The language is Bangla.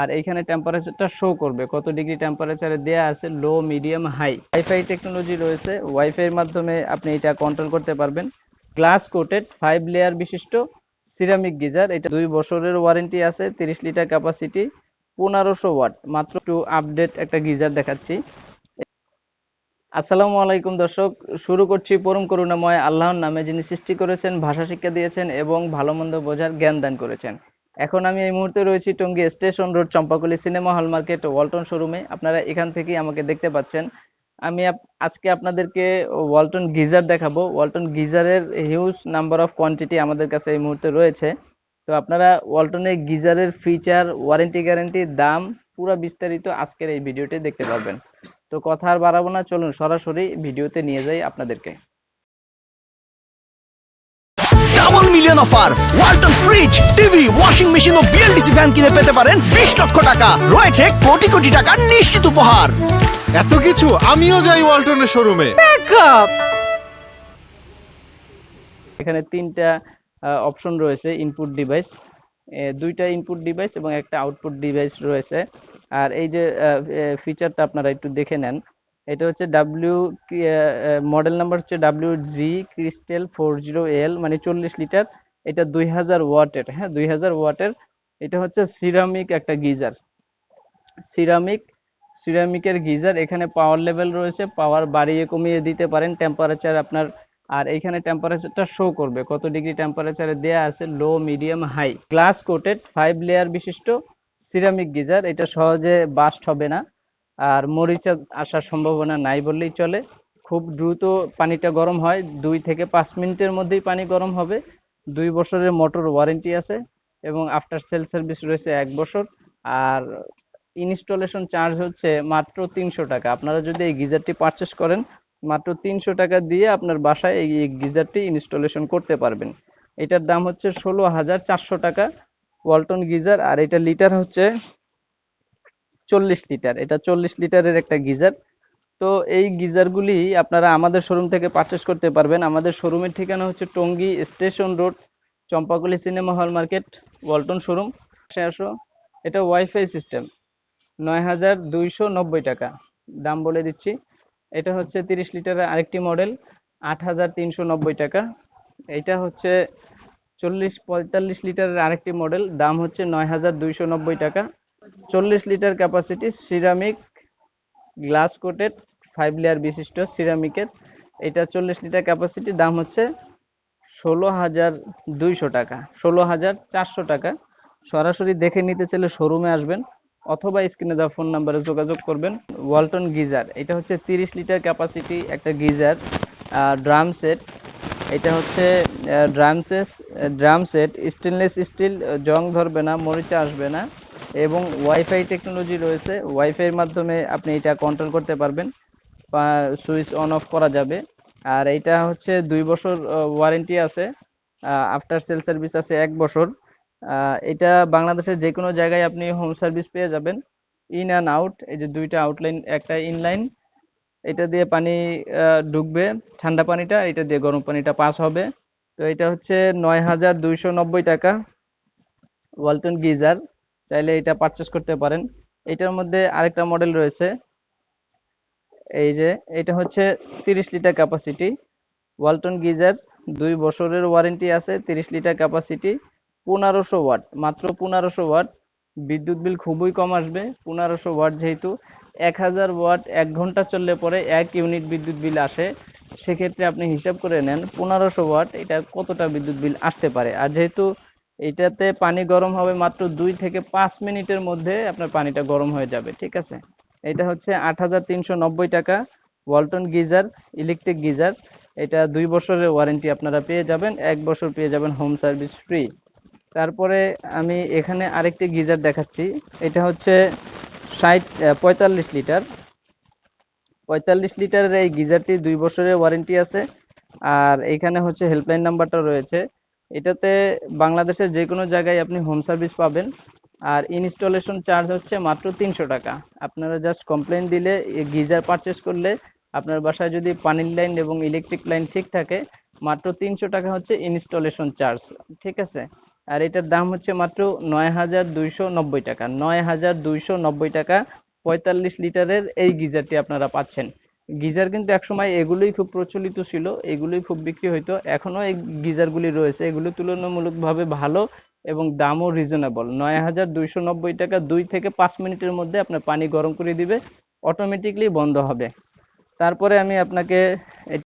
আর এইখানে টেম্পারেচারটা শো করবে। কত ডিগ্রি টেম্পারেচারে দেয়া আছে? Low medium high wifi technology রয়েছে। ওয়াইফাই এর মাধ্যমে আপনি এটা কন্ট্রোল করতে পারবেন। গ্লাস কোটেড ফাইভ লেয়ার বিশিষ্ট সিরামিক গিজার। এটা দুই বছরের ওয়ারেন্টি আছে, তিরিশ লিটার ক্যাপাসিটি পনেরোশো ওয়াট। মাত্র টু আপডেট একটা গিজার দেখাচ্ছি। আসসালামু আলাইকুম দর্শক। শুরু করছি পরম করুণাময়, আল্লাহর নামে যিনি সৃষ্টি করেছেন, ভাষা শিক্ষা দিয়েছেন এবং ভালো মন্দ বোঝার জ্ঞান দান করেছেন। এখন আমি এই মুহূর্তে রয়েছি Tongi station road, Champakali cinema hall market, Walton শোরুমে। আপনারা এখান থেকেই আমাকে দেখতে পাচ্ছেন। আমি আজকে আপনাদেরকে ওয়ালটন গিজার দেখাবো। ওয়ালটন গিজারের হিউজ নাম্বার অফ কোয়ান্টিটি আমাদের কাছে এই মুহূর্তে রয়েছে। তো আপনারা ওয়ালটনের গিজারের ফিচার ওয়ারেন্টি গ্যারান্টি দাম পুরো বিস্তারিত আজকের এই ভিডিওতে দেখতে পারবেন। তো কথা আর বাড়াবো না, চলুন সরাসরি ভিডিওতে নিয়ে যাই আপনাদেরকে। Million offer Walton fridge TV washing machine ও বিএলডিসি ফ্যান কিনে পেতে পারেন বিশ লক্ষ টাকা। রয়েছে কোটি কোটি টাকার নিশ্চিত উপহার। এত কিছু আমিও যাই ওয়ালটনের শোরুমে এখানে তিনটা অপশন রয়েছে ইনপুট ডিভাইস দুইটা ইনপুট ডিভাইস এবং একটা আউটপুট ডিভাইস রয়েছে। আর এই যে ফিচারটা আপনারা একটু দেখে নেন। এটা হচ্ছে ডাব্লিউ মডেল নাম্বার হচ্ছে W G crystal four zero L মানে চল্লিশ লিটার। এটা দুই হাজার ওয়াটের হ্যাঁ দুই হাজার ওয়াটের, এটা হচ্ছে সিরামিক একটা গিজার। সিরামিক, সিরামিকের গিজার, এখানে পাওয়ার লেভেল রয়েছে পাওয়ার বাড়িয়ে কমিয়ে দিতে পারেন টেম্পারেচার আপনার, আর এখানে টেম্পারেচারটা শো করবে, কত ডিগ্রি টেম্পারেচারে দেয়া আছে low medium high glass coated five layer বিশিষ্ট সিরামিক গিজার, এটা সহজে বাস্ট হবে না, আর মরিচা আসার সম্ভাবনা নাই বললেই চলে। খুব দ্রুত পানিটা গরম হয়, দুই থেকে পাঁচ মিনিটের মধ্যেই পানি গরম হবে দুই বছরের মোটর ওয়ারেন্টি আছে এবং আফটার সেল সার্ভিস রয়েছে এক বছর। আর ইনস্টলেশন চার্জ হচ্ছে মাত্র তিনশো টাকা। আপনারা যদি এই গিজারটি পারচেস করেন, মাত্র তিনশো টাকা দিয়ে আপনার বাসায় এই গিজারটি ইনস্টলেশন করতে পারবেন। এটার দাম হচ্ছে ষোলো হাজার চারশো টাকা ওয়ালটন গিজার, আর এটা লিটার হচ্ছে চল্লিশ লিটার এটা চল্লিশ লিটারের একটা গিজার। তো এই গিজারগুলি আপনারা আমাদের শোরুম থেকে পারচেস করতে পারবেন। আমাদের শোরুমের ঠিকানা হচ্ছে Tongi station road, Champakali cinema hall market, Walton showroom আসো এটা ওয়াইফাই সিস্টেম নয় হাজার দুইশো নব্বই টাকা। দাম বলে দিচ্ছি, এটা হচ্ছে তিরিশ লিটারের আরেকটি মডেল আট হাজার তিনশো নব্বই টাকা। এটা হচ্ছে চল্লিশ পঁয়তাল্লিশ লিটারের আরেকটি মডেল দাম হচ্ছে নয় হাজার দুইশো নব্বই টাকা। চল্লিশ litre capacity ceramic glass coated five layer বিশিষ্ট সিরামিকের এটা চল্লিশ লিটার ক্যাপাসিটি দাম হচ্ছে ষোলো হাজার দুইশো টাকা। ষোলো হাজার চারশো টাকা। সরাসরি দেখে নিতে চাইলে শোরুমে আসবেন অথবা স্ক্রিনে দেওয়া ফোন নাম্বারে যোগাযোগ করবেন। ওয়ালটন গিজার এটা হচ্ছে তিরিশ লিটার ক্যাপাসিটি একটা গিজার ড্রাম সেট এটা হচ্ছে drum set drum set stainless steel জং ধরবে না, মরিচা আসবে না। এবং ওয়াইফাই টেকনোলজি রয়েছে। ওয়াইফাইয়ের মাধ্যমে আপনি এটা কন্ট্রোল করতে পারবেন। সুইচ অন অফ করা যাবে। আর এটা হচ্ছে দুই বছর ওয়ারেন্টি আছে। আফটার সেল সার্ভিস আছে এক বছর। এটা বাংলাদেশের যে কোনো জায়গায় আপনি হোম সার্ভিস পেয়ে যাবেন। ইন অ্যান্ড আউট এই যে দুইটা আউটলাইন একটা ইনলাইন এটা দিয়ে পানি ঢুকবে ঠান্ডা পানিটা, এটা দিয়ে গরম পানিটা পাস হবে। তো এটা হচ্ছে নয় হাজার দুইশো নব্বই টাকা। ওয়ালটন গিজার চাইলে এটা পারচেস করতে পারেন। এটার মধ্যে আরেকটা মডেল রয়েছে। এই যে, এটা হচ্ছে তিরিশ লিটার ক্যাপাসিটি ওয়ালটন গিজার দুই বছরের ওয়ারেন্টি আছে, তিরিশ লিটার ক্যাপাসিটি পনেরোশো ওয়াট, মাত্র পনেরোশো ওয়াট। বিদ্যুৎ বিল খুবই কম আসবে, পনেরোশো ওয়াট যেহেতু। এক হাজার ওয়াট এক ঘণ্টা চললে পরে এক ইউনিট বিদ্যুৎ বিল আসে। সেক্ষেত্রে আপনি হিসাব করে নেন, পনেরোশো ওয়াট এটা কতটা বিদ্যুৎ বিল আসতে পারে। আর যেহেতু এটাতে পানি গরম হবে মাত্র দুই থেকে পাঁচ মিনিটের মধ্যে আপনার পানিটা গরম হয়ে যাবে, ঠিক আছে? এটা হচ্ছে আট হাজার তিনশো নব্বই টাকা। ওয়ালটন গিজার ইলেকট্রিক গিজার এটা দুই বছরের ওয়ারেন্টি আপনারা পেয়ে যাবেন, এক বছর পেয়ে যাবেন হোম সার্ভিস ফ্রি তারপরে আমি এখানে আরেকটি গিজার দেখাচ্ছি, এটা হচ্ছে ষাট পঁয়তাল্লিশ লিটার। পঁয়তাল্লিশ লিটারের এই গিজারটি দুই বছরের ওয়ারেন্টি আছে, আর এখানে হচ্ছে হেল্পলাইন নাম্বারটা রয়েছে। এটাতে বাংলাদেশের যে কোনো জায়গায় আপনি হোম সার্ভিস পাবেন। আর ইনস্টলেশন চার্জ হচ্ছে মাত্র তিনশো টাকা। আপনারা জাস্ট কমপ্লেন দিলে গিজার পারচেস করলে আপনার বাসায় যদি পানির লাইন এবং ইলেকট্রিক লাইন ঠিক থাকে, মাত্র তিনশো টাকা হচ্ছে ইনস্টলেশন চার্জ ঠিক আছে? আর এটার দাম হচ্ছে মাত্র নয় হাজার দুইশো নব্বই টাকা। নয় হাজার দুইশো নব্বই টাকা পঁয়তাল্লিশ লিটারের এই গিজারটি আপনারা পাচ্ছেন। গিজার কিন্তু একসময় এগুলোই খুব প্রচলিত ছিল, এগুলোই খুব বিক্রি হইতো। এখনও এই গিজারগুলি রয়েছে। এগুলো তুলনামূলকভাবে ভালো এবং দামও রিজনেবল নয় হাজার দুইশো নব্বই টাকা দুই থেকে পাঁচ মিনিটের মধ্যে আপনার পানি গরম করে দিবে অটোমেটিকলি বন্ধ হবে। তারপরে আমি আপনাকে